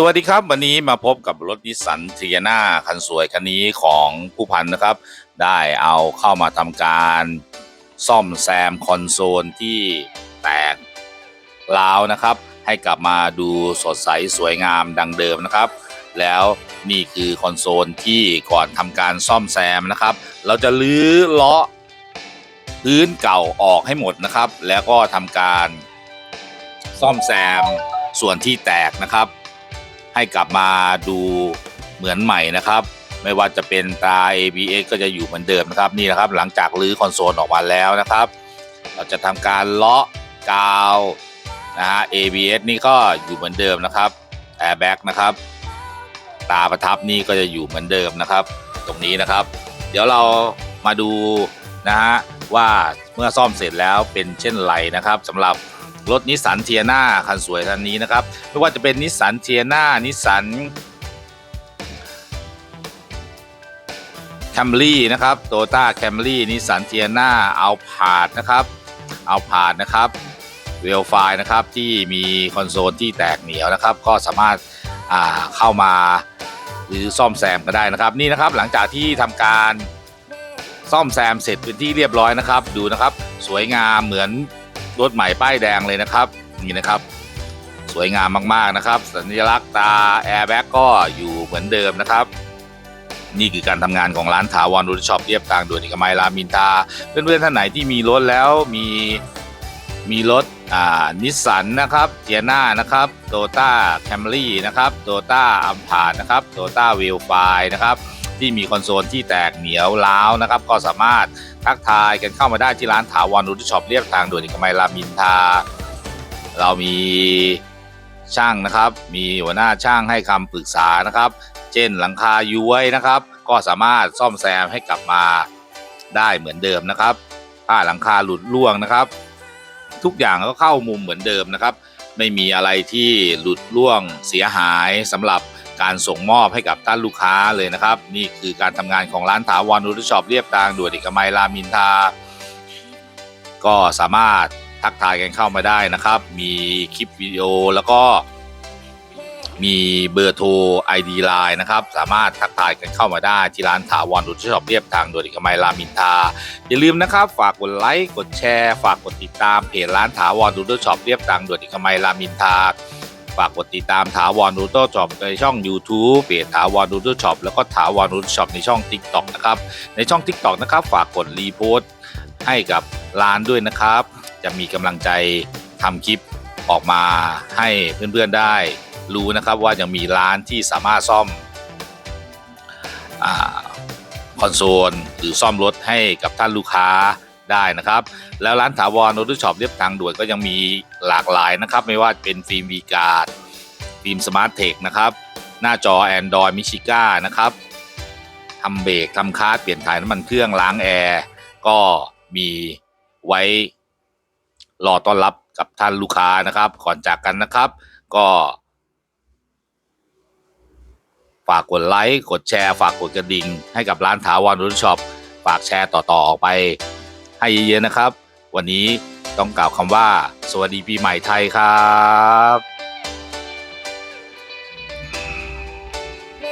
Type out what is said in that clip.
สวัสดีครับ วันนี้มาพบกับรถนิสสันเทียนาคันสวยคันนี้ของผู้พันนะครับ ได้เอาเข้ามาทำการซ่อมแซมคอนโซลที่แตกร้าวนะครับ ให้กลับมาดูสดใสสวยงามดังเดิมนะครับ แล้วนี่คือคอนโซลที่ก่อนทำการซ่อมแซมนะครับ เราจะลื้อเลาะพื้นเก่าออกให้หมดนะครับ แล้วก็ทำการซ่อมแซมส่วนที่แตกนะครับ ให้กลับมาดูเหมือนใหม่นะครับ ไม่ว่าจะเป็นตา ABS ก็จะอยู่เหมือนเดิมนะครับนี่นะครับ หลังจากรื้อคอนโซลออกมาแล้วนะครับ เราจะทำการเลาะกาวนะฮะ ABS นี่ก็อยู่เหมือนเดิมนะครับ Airbag นะครับ ตาประทับนี่ก็จะอยู่เหมือนเดิมนะครับ ตรงนี้นะครับ เดี๋ยวเรามาดูนะฮะว่าเมื่อซ่อมเสร็จแล้วเป็นเช่นไรนะครับสำหรับ รถนิสสันเทียนาคันสวยคันนี้นะครับ ไม่ว่าจะเป็นนิสสันเทียนานิสสันแคมรี่นะครับโตต้าแคมรี่นิสสันเทียนาเอาผาดนะครับเอาผาดนะครับเวลไฟนะครับที่มีคอนโซลที่แตกเหนียวนะครับ ก็สามารถาเข้ามาหรือซ่อมแซมก็ได้นะครับ นี่นะครับหลังจากที่ทำการซ่อมแซมเสร็จเป็นที่เรียบร้อยนะครับ ดูนะครับ สวยงามเหมือน รถใหม่ป้ายแดงเลยนะครับ นี่นะครับ สวยงามมากๆนะครับ สัญลักษณ์ตาแอร์แบ็กก็อยู่เหมือนเดิมนะครับนี่คือการทำงานของร้านถาวรรถช็อปเรียบทางด่วนเอกมัยรามินทาเพื่อนๆท่านไหนที่มีรถแล้วมีมีรถอ่านิสสันนะครับเทียนานะครับโตต้าแคมรี่นะครับโตต้าอัมพานะครับโตต้าวิลไฟนะครับที่มีคอนโซลที่แตกเหนียวร้าวนะครับ ก็สามารถ ทักทายกันเข้ามาได้ที่ร้านถาวรรถช็อปเรียบทางด่วนเอกมัยรามินทา เรามีช่างนะครับ มีหัวหน้าช่างให้คำปรึกษานะครับ เช่นหลังคาย้วยนะครับ ก็สามารถซ่อมแซมให้กลับมาได้เหมือนเดิมนะครับถ้าหลังคาหลุดร่วงนะครับ ทุกอย่างก็เข้ามุมเหมือนเดิมนะครับ ไม่มีอะไรที่หลุดร่วงเสียหายสำหรับ การส่งมอบให้กับท่านลูกค้าเลยนะครับ นี่คือการทำงานของร้านถาวรนูทช็อปเรียบทางด่วนเอกมัยรามินทา ก็สามารถทักทายกันเข้ามาได้นะครับ มีคลิปวิดีโอแล้วก็ มีเบอร์โทร ID Line นะครับ สามารถทักทายกันเข้ามาได้ที่ร้านถาวรดูช็อปเรียบทางด่วนเอกมัยรามินทา อย่าลืมนะครับ ฝากกดไลค์กดแชร์ ฝากกดติดตามเพจร้านถาวรดูช็อปเรียบทางด่วนเอกมัยรามินทา ฝากกดติดตามถาวรดูตช็อปในช่อง YouTube เพจถาวรดูตช็อปแล้วก็ถาวรดูตช็อปในช่อง TikTok นะครับในช่อง TikTok นะครับฝากกดรีโพสต์ให้กับร้านด้วยนะครับ จะมีกำลังใจทำคลิปออกมาให้เพื่อนๆได้ รู้นะครับว่ายังมีร้านที่สามารถซ่อมอคอนโซลหรือซ่อมรถให้กับท่านลูกค้าได้นะครับ แล้วร้านถาวรรถช็อปเรียบทางด่วนก็ยังมี หลากหลายนะครับ ไม่ว่าเป็นฟิล์มวีการ์ดฟิล์มสมาร์ทเทคนะครับ หน้าจอ Android มิชิก้านะครับทำเบรกทำคาร์ดเปลี่ยนถ่ายน้ำมันเครื่องล้างแอร์ ก็มีไว้รอต้อนรับกับท่านลูกค้านะครับ ก่อนจากกันนะครับ ก็ ฝากกดไลค์กดแชร์ ฝากกดกระดิ่ง ให้กับร้านถาวรรถช็อป ฝากแชร์ต่อๆออกไปให้เยอะๆนะครับ วันนี้ ต้องกล่าวคำว่า สวัสดีปีใหม่ไทยครับ